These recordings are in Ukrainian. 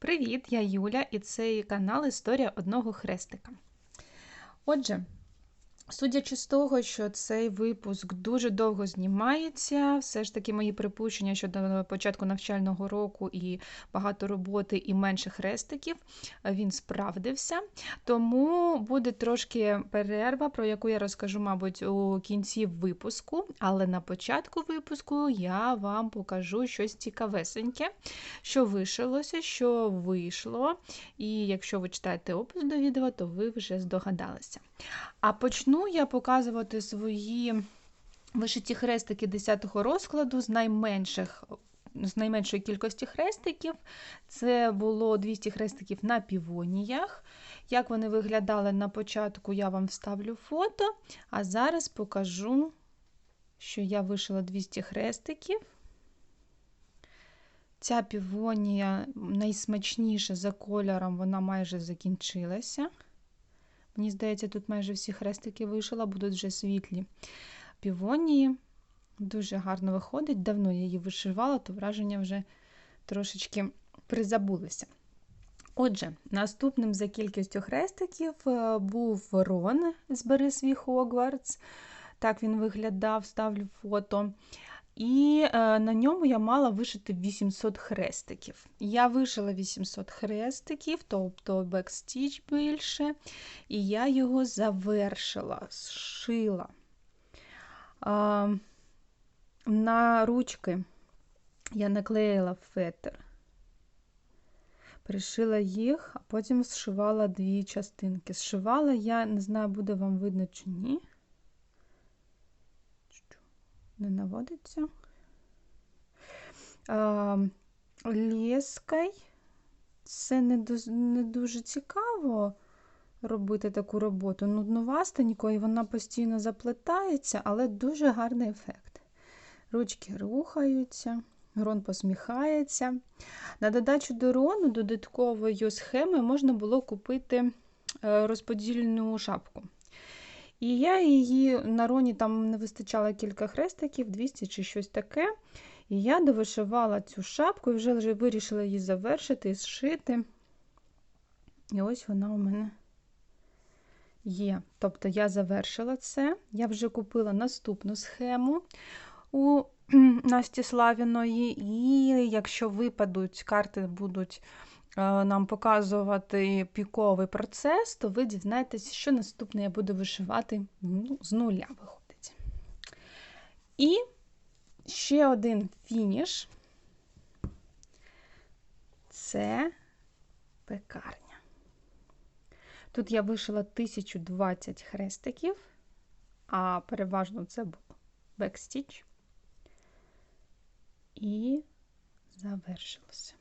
Привіт, я Юля, і це канал Історія одного хрестика. Отже, судячи з того, що цей випуск дуже довго знімається, все ж таки мої припущення щодо початку навчального року і багато роботи і менше хрестиків, він справдився. Тому буде трошки перерва, про яку я розкажу, мабуть, у кінці випуску. Але на початку випуску я вам покажу щось цікавесеньке, що вишилося, що вийшло. І якщо ви читаєте опис до відео, то ви вже здогадалися. А почну я показувати свої вишиті хрестики 10-го розкладу з найменших. З найменшої кількості хрестиків. Це було 200 хрестиків на півоніях. Як вони виглядали на початку, я вам вставлю фото, а зараз покажу, що я вишила 200 хрестиків. Ця півонія найсмачніша за кольором, вона майже закінчилася. Мені здається, тут майже всі хрестики вишила, будуть вже світлі півонії. Дуже гарно виходить. Давно я її вишивала, то враження вже трошечки призабулися. Отже, наступним за кількістю хрестиків е, був Рон Збери свій Хогвартс. Так він виглядав, ставлю фото. І е, на ньому я мала вишити 800 хрестиків. Я вишила 800 хрестиків, тобто бекстіч більше, і я його завершила, зшила. На ручки я наклеїла фетр, пришила їх, а потім зшивала дві частинки. Зшивала я, не знаю, буде вам видно чи ні не наводиться. Лєскай. Це не не дуже цікаво робити таку роботу. Нудновастенько, і вона постійно заплетається, але дуже гарний ефект. Ручки рухаються, грон посміхається. На додачу до рону додатковою схемою можна було купити е, розподільну шапку. І я її на роні там не вистачало кілька хрестиків, 200 чи щось таке. І я довишивала цю шапку і вже вирішила її завершити і зшити. І ось вона у мене є. Тобто я завершила це. Я вже купила наступну схему у Насті Славіної, і якщо випадуть, карти будуть нам показувати піковий процес, то ви дізнаєтесь, що наступне я буду вишивати ну, з нуля виходить. І ще один фініш це пекарня. Тут я вишила 1020 хрестиків, а переважно це був бекстіч. І завершилося.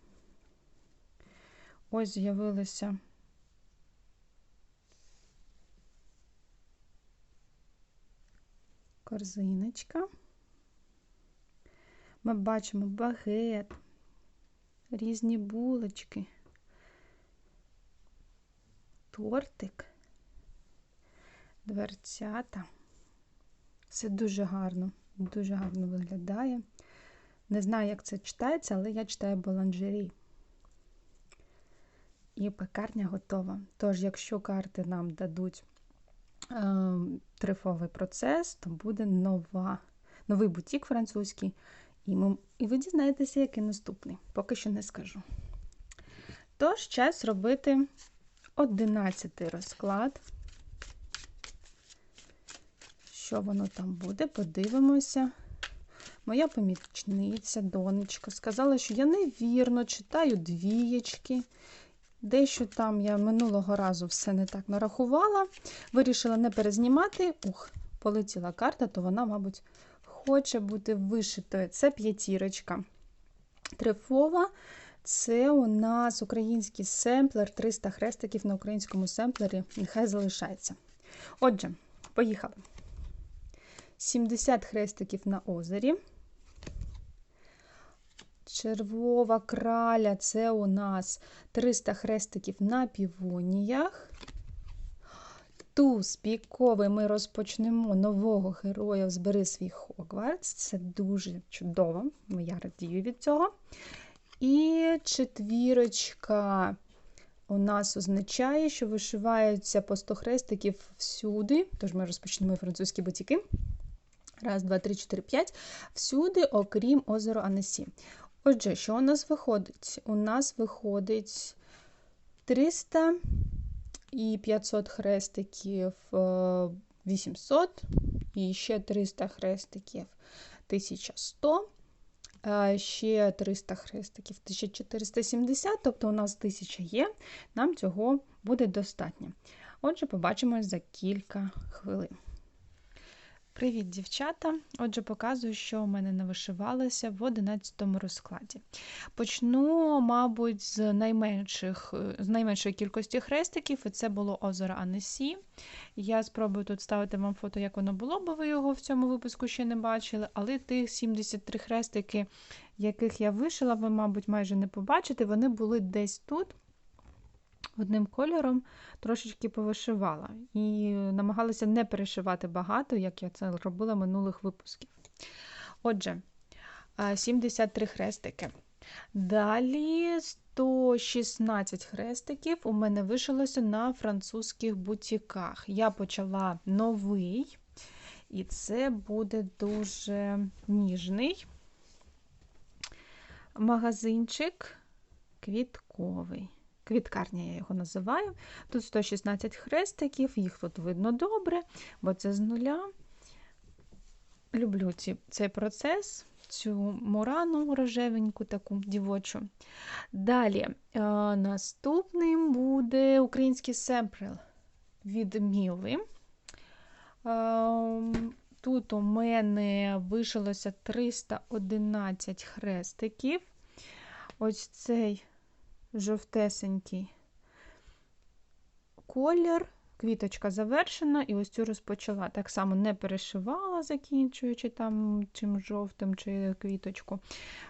Ось з'явилася корзиночка. Ми бачимо багет, різні булочки, тортик, дверцята. Все дуже гарно, дуже гарно виглядає. Не знаю, як це читається, але я читаю баланжері і пекарня готова. Тож, якщо карти нам дадуть е, трифовий процес, то буде нова, новий бутік французький, і, ми, і ви дізнаєтеся, який наступний. Поки що не скажу. Тож, час робити 11 розклад. Що воно там буде, подивимося. Моя помічниця, донечка, сказала, що я невірно читаю двієчки. Дещо там я минулого разу все не так нарахувала. Вирішила не перезнімати. Ух, полетіла карта, то вона, мабуть, хоче бути вишитою. Це п'ятірочка. Трифова. Це у нас український семплер, 300 хрестиків на українському семплері. Нехай залишається. Отже, поїхали. 70 хрестиків на озері. Червова краля це у нас 300 хрестиків на півоніях. Туз піковий ми розпочнемо нового героя Збери свій Хогвартс. Це дуже чудово, я радію від цього. І четвірочка у нас означає, що вишиваються по 100 хрестиків всюди. Тож ми розпочнемо французькі бутіки. Раз, два, три, чотири, п'ять. Всюди, окрім озеро Анесі. Отже, що у нас виходить? У нас виходить 300 і 500 хрестиків 800, е, і ще 300 хрестиків 1100, ще 300 хрестиків 1470, тобто у нас 1000 є, нам цього буде достатньо. Отже, побачимо за кілька хвилин. Привіт, дівчата! Отже, показую, що у мене навишивалося в 11 розкладі. Почну, мабуть, з найменших, з найменшої кількості хрестиків, і це було озеро Анесі. Я спробую тут ставити вам фото, як воно було, бо ви його в цьому випуску ще не бачили. Але тих 73 хрестики, яких я вишила, ви, мабуть, майже не побачите, вони були десь тут одним кольором трошечки повишивала. І намагалася не перешивати багато, як я це робила минулих випусків. Отже, 73 хрестики. Далі 116 хрестиків у мене вишилося на французьких бутіках. Я почала новий, і це буде дуже ніжний магазинчик квітковий. Квіткарня я його називаю. Тут 116 хрестиків, їх тут видно добре, бо це з нуля. Люблю ці, цей процес, цю мурану рожевеньку, таку дівочу. Далі, е, наступним буде український семприл від Міли. Е, тут у мене вишилося 311 хрестиків. Ось цей жовтесенький колір, квіточка завершена, і ось цю розпочала. Так само не перешивала, закінчуючи там чим жовтим чи квіточку,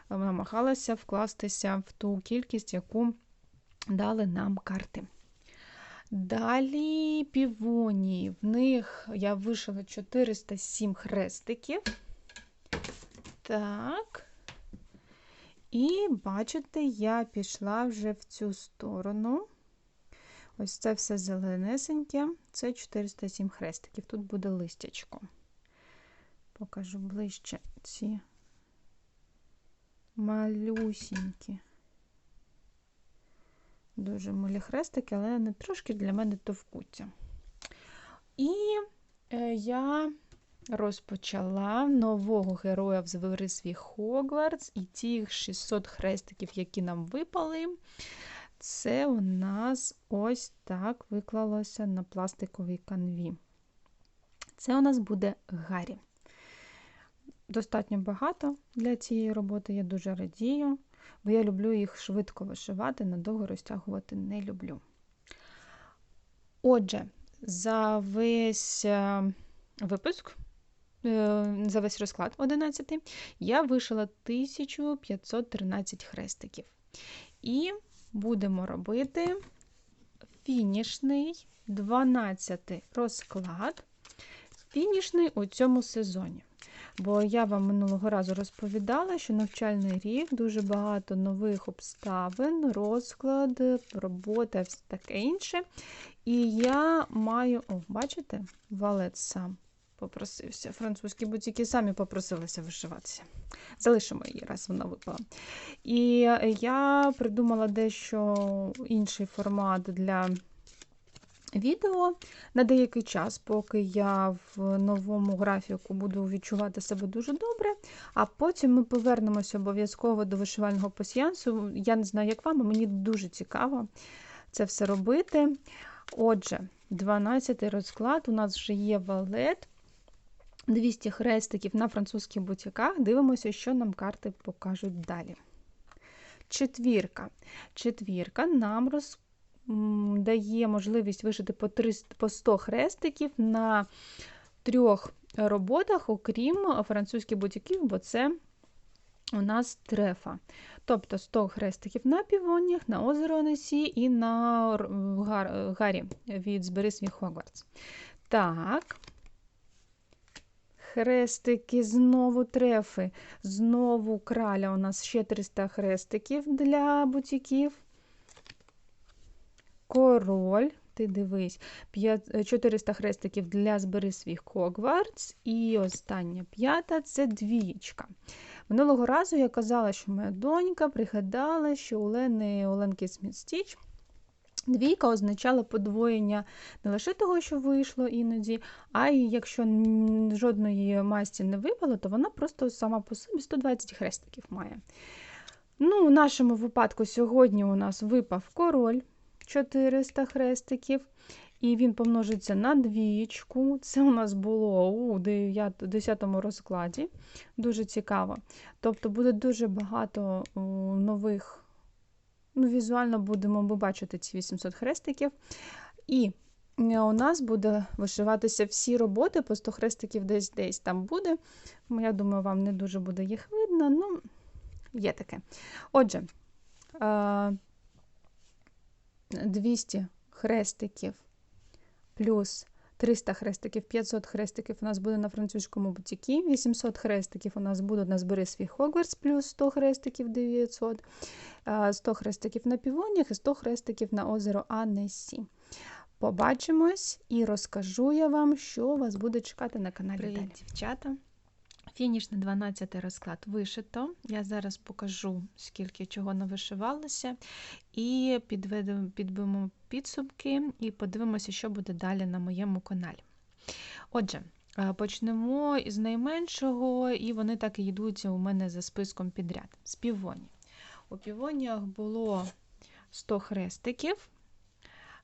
намагалася вкластися в ту кількість, яку дали нам карти. Далі півонії. В них я вишила 407 хрестиків. Так. І, бачите, я пішла вже в цю сторону. Ось це все зеленесеньке, це 407 хрестиків. Тут буде листячко. Покажу ближче ці малюсінькі. Дуже милі хрестики, але вони трошки для мене товкуться. І е, я розпочала нового героя в звери свій Хогвартс, і ті 600 хрестиків, які нам випали, це у нас ось так виклалося на пластиковій канві. Це у нас буде Гаррі. Достатньо багато для цієї роботи, я дуже радію, бо я люблю їх швидко вишивати, надовго розтягувати не люблю. Отже, за весь е, випуск за весь розклад 11 я вишила 1513 хрестиків. І будемо робити фінішний 12 розклад, фінішний у цьому сезоні. Бо я вам минулого разу розповідала, що навчальний рік дуже багато нових обставин, розклад, робота, все таке інше. І я маю, о, бачите, валет сам попросився. Французькі бутіки самі попросилися вишиватися. Залишимо її, раз вона випала. І я придумала дещо інший формат для відео на деякий час, поки я в новому графіку буду відчувати себе дуже добре. А потім ми повернемося обов'язково до вишивального пасіянсу. Я не знаю, як вам, а мені дуже цікаво це все робити. Отже, 12 розклад, у нас вже є валет. 200 хрестиків на французьких бутіках. Дивимося, що нам карти покажуть далі. Четвірка. Четвірка нам роз... дає можливість вишити по 300, по 100 хрестиків на трьох роботах, окрім французьких бутіків, бо це у нас трефа. Тобто 100 хрестиків на півоннях, на озеро Онесі і на Гаррі від Збери свій Хогвартс. Так Хрестики, знову трефи, знову краля. У нас ще 300 хрестиків для бутіків. Король, ти дивись, 400 хрестиків для збери свій Хогвартс. І остання п'ята це двічка. Минулого разу я казала, що моя донька пригадала, що у Лени Оленки Смітстіч Двійка означала подвоєння не лише того, що вийшло іноді, а й якщо жодної масті не випало, то вона просто сама по собі 120 хрестиків має. Ну, У нашому випадку сьогодні у нас випав король 400 хрестиків, і він помножиться на двічку. Це у нас було у 10 розкладі. Дуже цікаво. Тобто буде дуже багато нових ну, візуально будемо бачити ці 800 хрестиків. І е, у нас буде вишиватися всі роботи, по 100 хрестиків десь десь там буде. Я думаю, вам не дуже буде їх видно, ну, є таке. Отже, 200 хрестиків плюс 300 хрестиків, 500 хрестиків у нас буде на французькому бутікі, 800 хрестиків у нас буде на збери свій Хогвартс, плюс 100 хрестиків 900, 100 хрестиків на півонях і 100 хрестиків на озеро Анесі. Побачимось і розкажу я вам, що вас буде чекати на каналі. Привіт, дівчата! Фініш на 12 розклад вишито. Я зараз покажу, скільки чого навишивалося, і підведемо, підбимо підсумки і подивимося, що буде далі на моєму каналі. Отже, е, почнемо із найменшого, і вони так і йдуть у мене за списком підряд. З півоні. У півоніях було 100 хрестиків.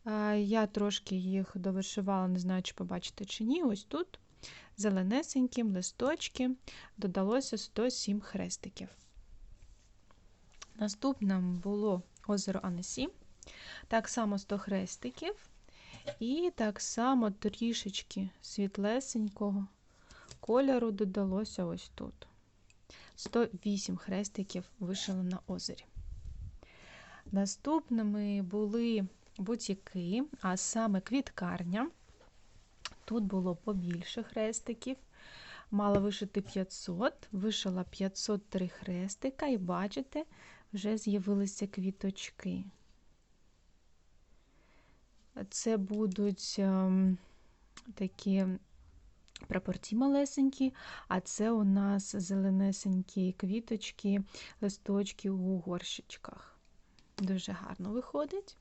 Е, я трошки їх довишивала, не знаю, чи побачите чи ні. Ось тут зеленесеньким листочки додалося 107 хрестиків. Наступним було озеро Анесі, так само 100 хрестиків, і так само трішечки світлесенького кольору додалося ось тут. 108 хрестиків вишили на озері. Наступними були бутіки, а саме квіткарня. Тут було побільше хрестиків. Мала вишити 500, вишила 503 хрестика, і бачите, вже з'явилися квіточки. Це будуть ем, такі прапорці малесенькі, а це у нас зеленесенькі квіточки, листочки у горщичках. Дуже гарно виходить.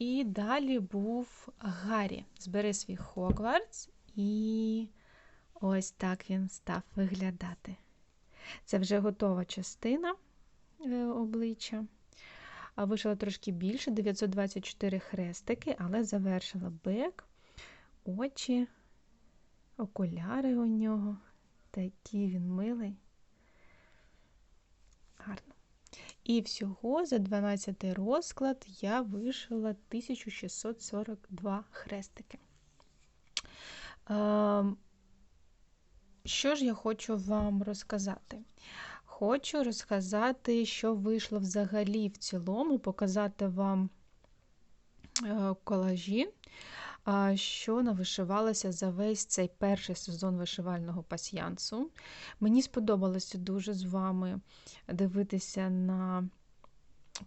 І далі був Гаррі. Збери свій Хогвартс, і ось так він став виглядати. Це вже готова частина е, обличчя. Вишила трошки більше, 924 хрестики, але завершила бек, очі, окуляри у нього. Такий він милий. Гарно. І всього за 12 розклад я вишила 1642 хрестики. Ем, що ж я хочу вам розказати? Хочу розказати, що вийшло взагалі в цілому, показати вам е, колажі, що навишивалося за весь цей перший сезон вишивального пасьянсу. Мені сподобалося дуже з вами дивитися на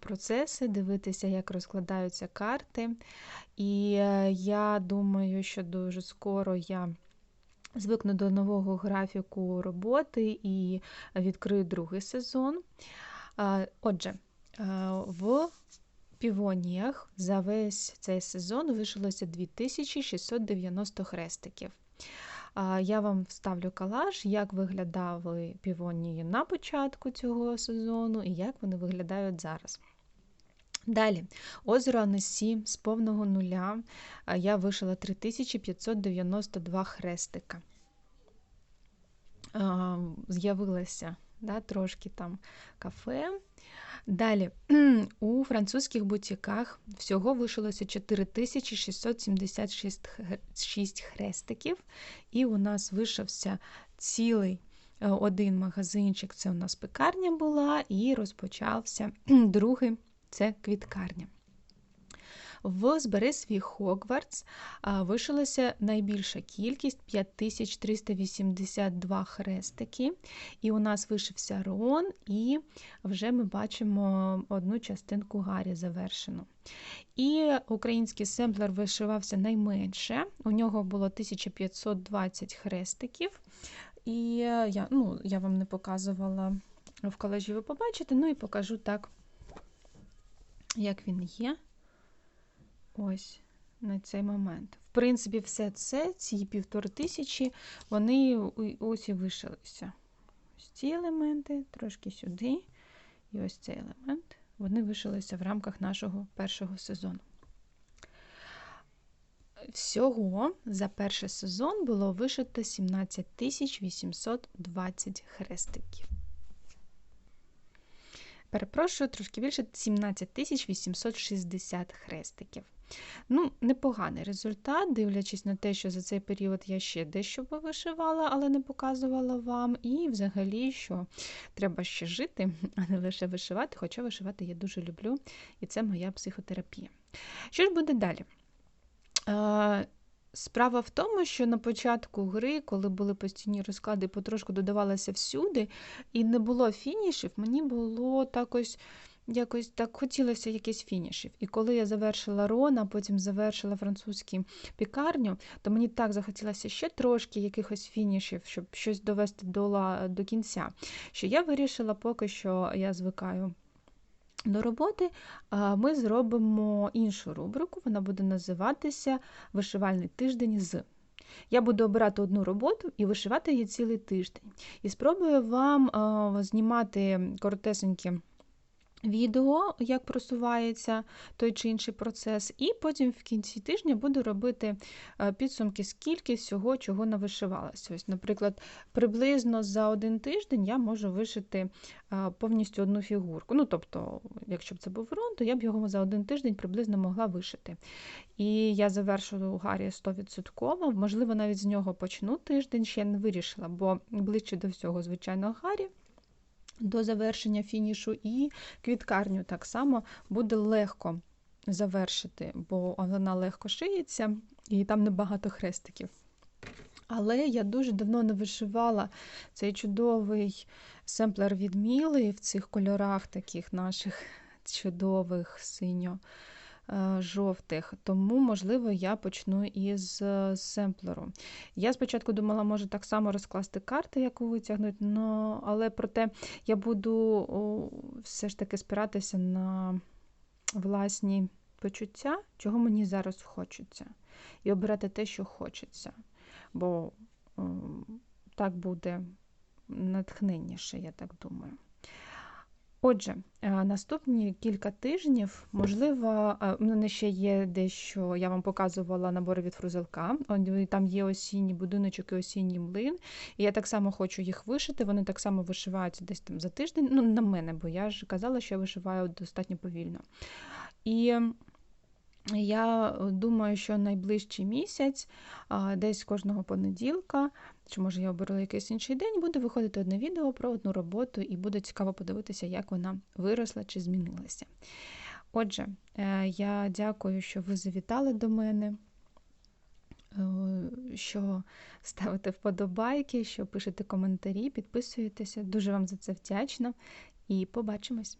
процеси, дивитися, як розкладаються карти. І е, я думаю, що дуже скоро я звикну до нового графіку роботи і відкрию другий сезон. Отже, в півоніях за весь цей сезон вишилося 2690 хрестиків. Я вам вставлю калаш, як виглядали півонії на початку цього сезону і як вони виглядають зараз. Далі, озеро Анесі з повного нуля я вишила 3592 хрестика. З'явилося да, трошки там кафе. Далі, у французьких бутіках всього вишилося 4676 хрестиків, і у нас вишився цілий е, один магазинчик це у нас пекарня була, і розпочався другий це квіткарня. В Збери свій Хогвартс вишилася найбільша кількість 5382 хрестики. І у нас вишився Рон, і вже ми бачимо одну частинку Гаррі завершену. І український семплер вишивався найменше. У нього було 1520 хрестиків. І я, ну, я вам не показувала в колежі, ви побачите, ну і покажу так, як він є. Ось на цей момент. В принципі, все це, ці півтори тисячі, вони ось і вишилися. Ось ці елементи, трошки сюди, і ось цей елемент. Вони вишилися в рамках нашого першого сезону. Всього за перший сезон було вишито 17 820 хрестиків. Перепрошую, трошки більше 17 860 хрестиків. Ну, непоганий результат, дивлячись на те, що за цей період я ще дещо повишивала, але не показувала вам. І взагалі, що треба ще жити, а не лише вишивати, хоча вишивати я дуже люблю, і це моя психотерапія. Що ж буде далі? Справа в тому, що на початку гри, коли були постійні розклади, потрошку додавалося всюди, і не було фінішів, мені було так ось, якось так хотілося якийсь фінішів. І коли я завершила Рона, потім завершила французьку пікарню, то мені так захотілося ще трошки якихось фінішів, щоб щось довести до, до кінця. Що я вирішила поки що я звикаю. До роботи ми зробимо іншу рубрику, вона буде називатися Вишивальний тиждень з. Я буду обирати одну роботу і вишивати її цілий тиждень. І спробую вам знімати коротесенькі відео, як просувається той чи інший процес, і потім в кінці тижня буду робити е, підсумки, скільки всього чого навишивалося. Ось, Наприклад, приблизно за один тиждень я можу вишити е, повністю одну фігурку. Ну, тобто, якщо б це був рон, то я б його за один тиждень приблизно могла вишити. І я завершу Гаррі 100%, можливо, навіть з нього почну тиждень, ще не вирішила, бо ближче до всього, звичайно, Гаррі до завершення фінішу, і квіткарню так само буде легко завершити, бо вона легко шиється і там небагато хрестиків. Але я дуже давно не вишивала цей чудовий семплер від Міли в цих кольорах таких наших чудових синьо жовтих, тому, можливо, я почну із е, семплеру. Я спочатку думала, може так само розкласти карти, яку витягнуть, но, але проте я буду все ж таки спиратися на власні почуття, чого мені зараз хочеться, і обирати те, що хочеться. Бо так буде натхненніше, я так думаю. Отже, е, наступні кілька тижнів, можливо, е, у мене ще є дещо, я вам показувала набори від фрузелка. Там є осінній будиночок і осінній млин. І я так само хочу їх вишити. Вони так само вишиваються десь там за тиждень. Ну, на мене, бо я ж казала, що я вишиваю достатньо повільно. І я думаю, що найближчий місяць, десь кожного понеділка, чи може я оберу якийсь інший день, буде виходити одне відео про одну роботу, і буде цікаво подивитися, як вона виросла чи змінилася. Отже, е, я дякую, що ви завітали до мене, е, що ставите вподобайки, що пишете коментарі, підписуєтеся. Дуже вам за це вдячна і побачимось!